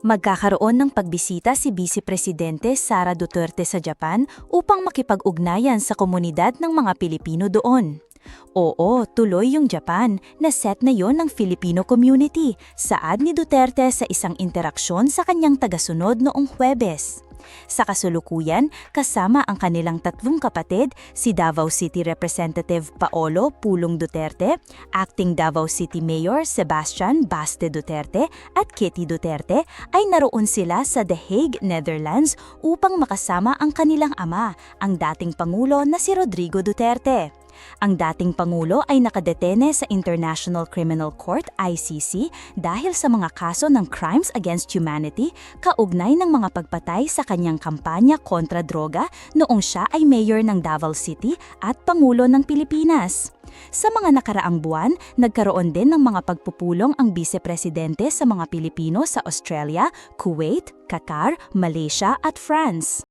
Magkakaroon ng pagbisita si Vice Presidente Sara Duterte sa Japan upang makipag-ugnayan sa komunidad ng mga Pilipino doon. Oo, tuloy yung Japan na set na yon ng Filipino community, saad ni Duterte sa isang interaksyon sa kanyang tagasunod noong Huwebes. Sa kasulukuyan, kasama ang kanilang tatlong kapatid, si Davao City Representative Paolo Pulong Duterte, Acting Davao City Mayor Sebastian Baste Duterte at Kitty Duterte ay naroon sila sa The Hague, Netherlands upang makasama ang kanilang ama, ang dating Pangulo na si Rodrigo Duterte. Ang dating Pangulo ay nakadetene sa International Criminal Court ICC dahil sa mga kaso ng crimes against humanity kaugnay ng mga pagpatay sa kanyang kampanya kontra droga noong siya ay mayor ng Davao City at Pangulo ng Pilipinas. Sa mga nakaraang buwan, nagkaroon din ng mga pagpupulong ang vice-presidente sa mga Pilipino sa Australia, Kuwait, Qatar, Malaysia at France.